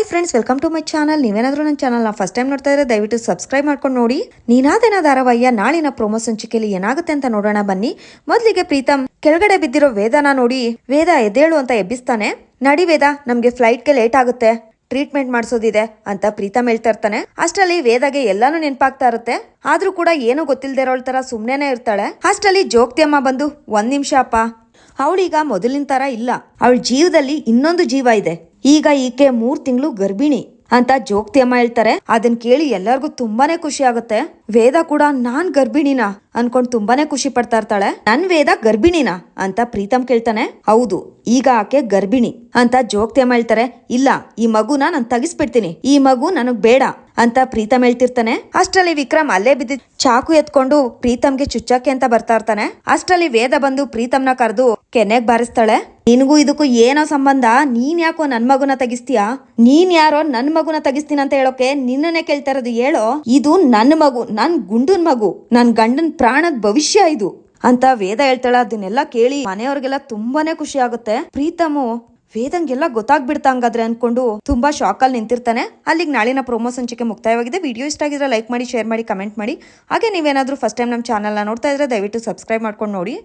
Hi friends welcome to my channel ನೀವೇನಾದ್ರೂ ನನ್ನ ಚಾನಲ್ನ ಫಸ್ಟ್ ಟೈಮ್ ನೋಡ್ತಾ ಇದ್ರೆ ದಯವಿಟ್ಟು ಸಬ್ಸ್ಕ್ರೈಬ್ ಮಾಡ್ಕೊಂಡು ನೋಡಿ. ನೀನಾದೇನ ಧಾರಾವಾಹಿಯ ನಾಳಿನ ಪ್ರೋಮೋ ಸಂಚಿಕೆಯಲ್ಲಿ ಏನಾಗುತ್ತೆ ಅಂತ ನೋಡೋಣ ಬನ್ನಿ. ಮೊದಲಿಗೆ ಪ್ರೀತಮ್, ಕೆಳಗಡೆ ಬಿದ್ದಿರೋ ವೇದನ ನೋಡಿ. ವೇದ ಎದ್ದೇಳು ಅಂತ ಎಬ್ಬಿಸ್ತಾನೆ. ನಡಿ ವೇದ, ನಮ್ಗೆ ಫ್ಲೈಟ್ಗೆ ಲೇಟ್ ಆಗುತ್ತೆ. ಟ್ರೀಟ್ಮೆಂಟ್ ಮಾಡಿಸೋದಿದೆ ಅಂತ ಪ್ರೀತಮ್ ಹೇಳ್ತಾ ಇರ್ತಾನೆ. ಅಷ್ಟರಲ್ಲಿ ವೇದಗೆ ಎಲ್ಲಾನು ನೆನಪಾಗ್ತಾ ಇರುತ್ತೆ. ಆದ್ರೂ ಕೂಡ ಏನು ಗೊತ್ತಿಲ್ಲದೆ ಇರೋಳ ತರ ಸುಮ್ನೆನೆ ಇರ್ತಾಳೆ. ಅಷ್ಟರಲ್ಲಿ ಜೋಗ್ತಿಯಮ್ಮ ಬಂದು, ಒಂದ್ ನಿಮಿಷ ಅಪ್ಪ. ಅವಳೀಗ ಮೊದಲಿನ ತರ ಇಲ್ಲ. ಅವಳ ಜೀವದಲ್ಲಿ ಇನ್ನೊಂದು ಜೀವ ಇದೆ. ಈಗ ಈಕೆ ಮೂರ್ ತಿಂಗಳು ಗರ್ಭಿಣಿ ಅಂತ ಜೋಗ್ತಿ ಅಮ್ಮ ಹೇಳ್ತಾರೆ. ಅದನ್ ಕೇಳಿ ಎಲ್ಲರಿಗೂ ತುಂಬಾನೇ ಖುಷಿ ಆಗುತ್ತೆ. ವೇದ ಕೂಡ ನಾನ್ ಗರ್ಭಿಣಿನಾ ಅನ್ಕೊಂಡ್ ತುಂಬಾನೇ ಖುಷಿ ಪಡ್ತಾ ಇರ್ತಾಳೆ. ನನ್ ವೇದ ಗರ್ಭಿಣಿನಾ ಅಂತ ಪ್ರೀತಮ್ ಕೇಳ್ತಾನೆ. ಹೌದು, ಈಗ ಆಕೆ ಗರ್ಭಿಣಿ ಅಂತ ಜೋಗ್ತಿ ಅಮ್ಮ ಹೇಳ್ತಾರೆ. ಇಲ್ಲ, ಈ ಮಗುನ ನಾನ್ ತಗಿಸ್ಬಿಡ್ತೀನಿ. ಈ ಮಗು ನನಗ್ ಬೇಡ ಅಂತ ಪ್ರೀತಮ್ ಹೇಳ್ತಿರ್ತಾನೆ. ಅಷ್ಟರಲ್ಲಿ ವಿಕ್ರಮ್ ಅಲ್ಲೇ ಬಿದ್ದ ಚಾಕು ಎತ್ಕೊಂಡು ಪ್ರೀತಮ್ಗೆ ಚುಚ್ಚಕ್ಕೆ ಅಂತ ಬರ್ತಾ ಇರ್ತಾನೆ. ಅಷ್ಟರಲ್ಲಿ ವೇದ ಬಂದು ಪ್ರೀತಮ್ನ ಕರೆದು ಕೆನೆಗ್ ಬಾರಿಸ್ತಾಳೆ. ನಿನಗೂ ಇದಕ್ಕೂ ಏನೋ ಸಂಬಂಧ? ನೀನ್ ಯಾಕೋ ನನ್ ಮಗುನ ತೆಗಿಸ್ತೀಯಾ? ನೀನ್ ಯಾರೋ ನನ್ ಮಗುನ ತೆಗಿಸ್ತೀನಿ ಅಂತ ಹೇಳೋಕೆ ನಿನ್ನನ್ನೇ ಕೇಳ್ತಾ ಇರೋದು ಹೇಳೋ? ಇದು ನನ್ನ ಮಗು, ನನ್ ಗುಂಡನ್ ಮಗು, ನನ್ ಗಂಡನ್ ಪ್ರಾಣದ ಭವಿಷ್ಯ ಇದು ಅಂತ ವೇದ ಹೇಳ್ತಾಳ. ಅದನ್ನೆಲ್ಲ ಕೇಳಿ ಮನೆಯವ್ರಿಗೆಲ್ಲ ತುಂಬಾನೇ ಖುಷಿ ಆಗುತ್ತೆ. ಪ್ರೀತಮು, ವೇದಂಗೆಲ್ಲ ಗೊತ್ತಾಗ್ಬಿಡ್ತಾ ಹಂಗಾದ್ರೆ ಅನ್ಕೊಂಡು ತುಂಬಾ ಶಾಕ್ ಅಲ್ಲಿ ನಿಂತಿರ್ತಾನೆ. ಅಲ್ಲಿಗೆ ನಾಳಿನ ಪ್ರೊಮೋ ಸಂಚಿಕೆ ಮುಕ್ತಾಯವಾಗಿದೆ. ವಿಡಿಯೋ ಇಷ್ಟ ಆಗಿದ್ರೆ ಲೈಕ್ ಮಾಡಿ ಶೇರ್ ಮಾಡಿ ಕಮೆಂಟ್ ಮಾಡಿ. ಹಾಗೆ ನೀವೇನಾದ್ರೂ ಫಸ್ಟ್ ಟೈಮ್ ನಮ್ಮ ಚಾನಲ್ನ ನೋಡ್ತಾ ಇದ್ರೆ ದಯವಿಟ್ಟು ಸಬ್ಸ್ಕ್ರೈಬ್ ಮಾಡ್ಕೊಂಡು ನೋಡಿ.